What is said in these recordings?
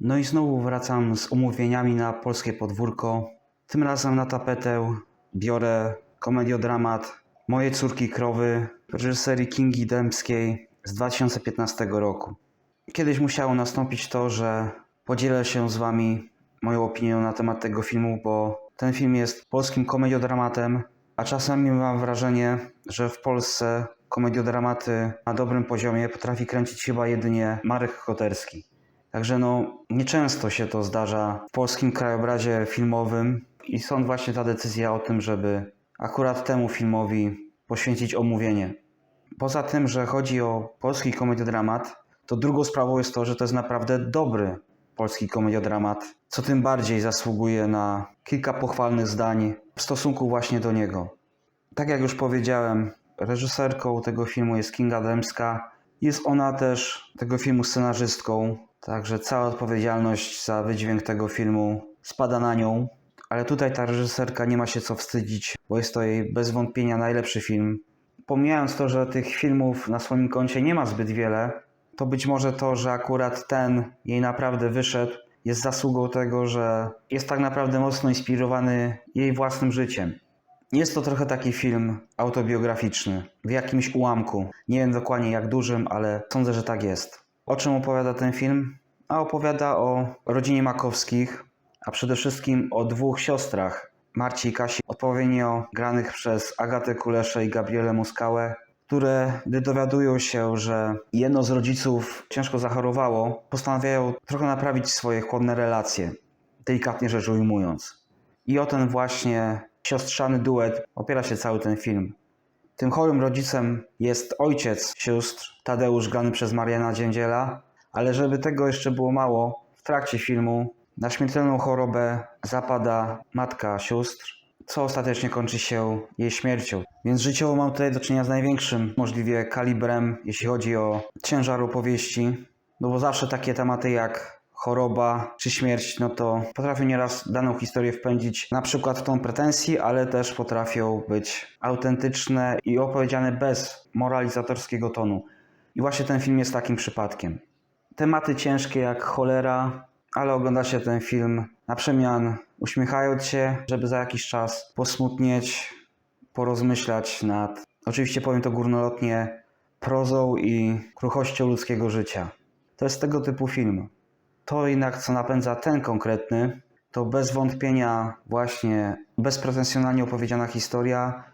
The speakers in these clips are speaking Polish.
No i znowu wracam z omówieniami na polskie podwórko. Tym razem na tapetę biorę komediodramat Moje córki krowy reżyserii Kingi Dębskiej z 2015 roku. Kiedyś musiało nastąpić to, że podzielę się z Wami moją opinią na temat tego filmu, bo ten film jest polskim komediodramatem, a czasami mam wrażenie, że w Polsce komediodramaty na dobrym poziomie potrafi kręcić chyba jedynie Marek Koterski. Także no, nieczęsto się to zdarza w polskim krajobrazie filmowym i stąd właśnie ta decyzja o tym, żeby akurat temu filmowi poświęcić omówienie. Poza tym, że chodzi o polski komediodramat, to drugą sprawą jest to, że to jest naprawdę dobry polski komediodramat, co tym bardziej zasługuje na kilka pochwalnych zdań w stosunku właśnie do niego. Tak jak już powiedziałem, reżyserką tego filmu jest Kinga Dębska. Jest ona też tego filmu scenarzystką, także cała odpowiedzialność za wydźwięk tego filmu spada na nią. Ale tutaj ta reżyserka nie ma się co wstydzić, bo jest to jej bez wątpienia najlepszy film. Pomijając to, że tych filmów na swoim koncie nie ma zbyt wiele, to być może to, że akurat ten jej naprawdę wyszedł, jest zasługą tego, że jest tak naprawdę mocno inspirowany jej własnym życiem. Jest to trochę taki film autobiograficzny, w jakimś ułamku. Nie wiem dokładnie jak dużym, ale sądzę, że tak jest. O czym opowiada ten film? A opowiada o rodzinie Makowskich, a przede wszystkim o dwóch siostrach, Marci i Kasi, odpowiednio granych przez Agatę Kuleszę i Gabrielę Muskałę, które gdy dowiadują się, że jedno z rodziców ciężko zachorowało, postanawiają trochę naprawić swoje chłodne relacje, delikatnie rzecz ujmując. I o ten właśnie siostrzany duet opiera się cały ten film. Tym chorym rodzicem jest ojciec sióstr, Tadeusz grany przez Mariana Dziędziela, ale żeby tego jeszcze było mało, w trakcie filmu na śmiertelną chorobę zapada matka sióstr, co ostatecznie kończy się jej śmiercią. Więc życiowo mam tutaj do czynienia z największym możliwie kalibrem, jeśli chodzi o ciężar opowieści, no bo zawsze takie tematy jak choroba czy śmierć, no to potrafią nieraz daną historię wpędzić na przykład w tą pretensji, ale też potrafią być autentyczne i opowiedziane bez moralizatorskiego tonu. I właśnie ten film jest takim przypadkiem. Tematy ciężkie jak cholera, ale ogląda się ten film na przemian, uśmiechając się, żeby za jakiś czas posmutnieć, porozmyślać nad, oczywiście powiem to górnolotnie, prozą i kruchością ludzkiego życia. To jest tego typu film. To jednak, co napędza ten konkretny, to bez wątpienia właśnie bezpretensjonalnie opowiedziana historia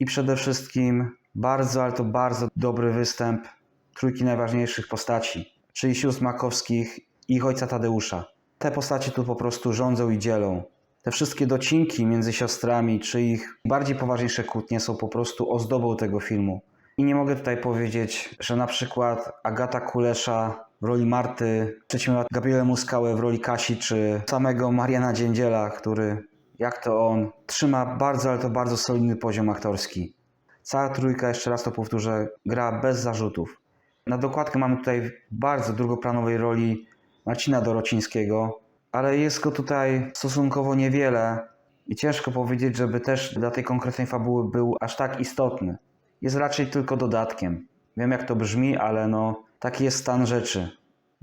i przede wszystkim bardzo, ale to bardzo dobry występ trójki najważniejszych postaci, czyli sióstr Makowskich i ojca Tadeusza. Te postacie tu po prostu rządzą i dzielą. Te wszystkie docinki między siostrami, czy ich bardziej poważniejsze kłótnie są po prostu ozdobą tego filmu. I nie mogę tutaj powiedzieć, że na przykład Agata Kulesza w roli Marty, przedsiębiorca Gabrielę Muskałę w roli Kasi, czy samego Mariana Dziędziela, który, jak to on, trzyma bardzo, ale to bardzo solidny poziom aktorski. Cała trójka, jeszcze raz to powtórzę, gra bez zarzutów. Na dokładkę mamy tutaj bardzo drugoplanowej roli Marcina Dorocińskiego, ale jest go tutaj stosunkowo niewiele i ciężko powiedzieć, żeby też dla tej konkretnej fabuły był aż tak istotny. Jest raczej tylko dodatkiem. Wiem jak to brzmi, ale no taki jest stan rzeczy.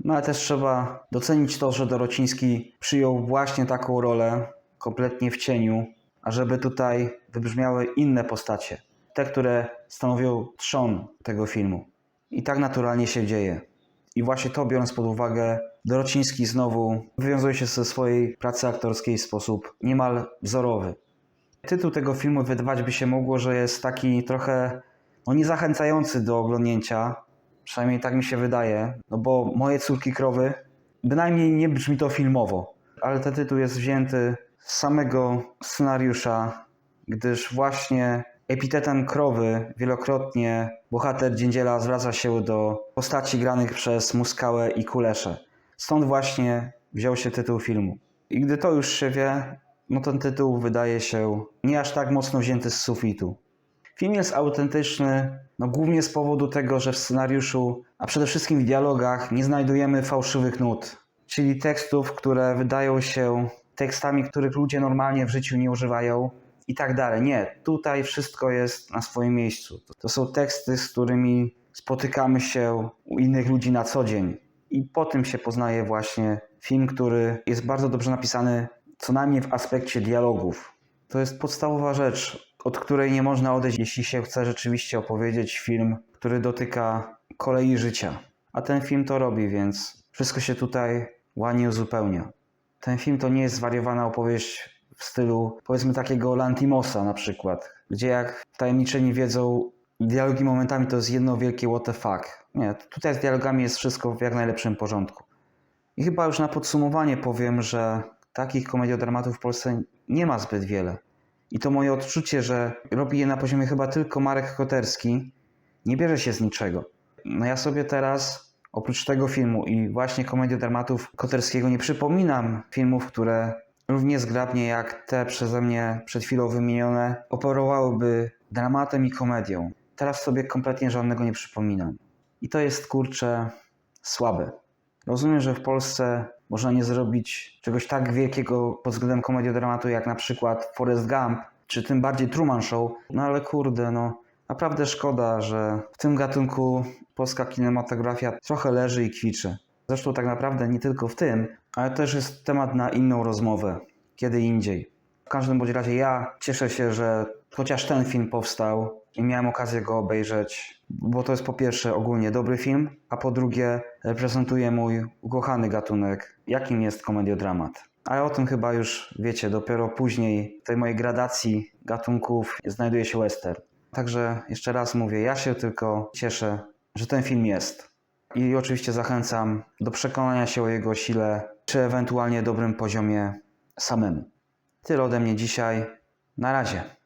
No ale też trzeba docenić to, że Dorociński przyjął właśnie taką rolę, kompletnie w cieniu, ażeby tutaj wybrzmiały inne postacie. Te, które stanowią trzon tego filmu. I tak naturalnie się dzieje. I właśnie to biorąc pod uwagę, Dorociński znowu wywiązuje się ze swojej pracy aktorskiej w sposób niemal wzorowy. Tytuł tego filmu wydawać by się mogło, że jest taki trochę no, niezachęcający do oglądnięcia, przynajmniej tak mi się wydaje, no bo Moje córki krowy bynajmniej nie brzmi to filmowo, ale ten tytuł jest wzięty z samego scenariusza, gdyż właśnie epitetem krowy wielokrotnie bohater Dziędziela zwraca się do postaci granych przez Muskałę i Kuleszę. Stąd właśnie wziął się tytuł filmu. I gdy to już się wie, no ten tytuł wydaje się nie aż tak mocno wzięty z sufitu. Film jest autentyczny, no głównie z powodu tego, że w scenariuszu, a przede wszystkim w dialogach nie znajdujemy fałszywych nut, czyli tekstów, które wydają się tekstami, których ludzie normalnie w życiu nie używają i tak dalej. Nie, tutaj wszystko jest na swoim miejscu. To są teksty, z którymi spotykamy się u innych ludzi na co dzień. I po tym się poznaje właśnie film, który jest bardzo dobrze napisany, co najmniej w aspekcie dialogów. To jest podstawowa rzecz, od której nie można odejść, jeśli się chce rzeczywiście opowiedzieć film, który dotyka kolei życia. A ten film to robi, więc wszystko się tutaj ładnie uzupełnia. Ten film to nie jest zwariowana opowieść w stylu, powiedzmy, takiego Lantimosa na przykład, gdzie jak tajemniczeni wiedzą, dialogi momentami to jest jedno wielkie what the fuck. Nie, tutaj z dialogami jest wszystko w jak najlepszym porządku. I chyba już na podsumowanie powiem, że takich komediodramatów w Polsce nie ma zbyt wiele. I to moje odczucie, że robi je na poziomie chyba tylko Marek Koterski, nie bierze się z niczego. No ja sobie teraz, oprócz tego filmu i właśnie komediodramatów Koterskiego, nie przypominam filmów, które równie zgrabnie jak te przeze mnie przed chwilą wymienione operowałyby dramatem i komedią. Teraz sobie kompletnie żadnego nie przypominam. I to jest kurczę słabe. Rozumiem, że w Polsce można nie zrobić czegoś tak wielkiego pod względem komediodramatu jak na przykład Forrest Gump, czy tym bardziej Truman Show, no ale kurde, no naprawdę szkoda, że w tym gatunku polska kinematografia trochę leży i kwiczy. Zresztą tak naprawdę nie tylko w tym, ale też jest temat na inną rozmowę, kiedy indziej. W każdym bądź razie ja cieszę się, że chociaż ten film powstał i miałem okazję go obejrzeć, bo to jest po pierwsze ogólnie dobry film, a po drugie reprezentuje mój ukochany gatunek, jakim jest komediodramat. Ale o tym chyba już wiecie, dopiero później w tej mojej gradacji gatunków znajduje się western. Także jeszcze raz mówię, ja się tylko cieszę, że ten film jest. I oczywiście zachęcam do przekonania się o jego sile, czy ewentualnie dobrym poziomie samemu. Tyle ode mnie dzisiaj. Na razie.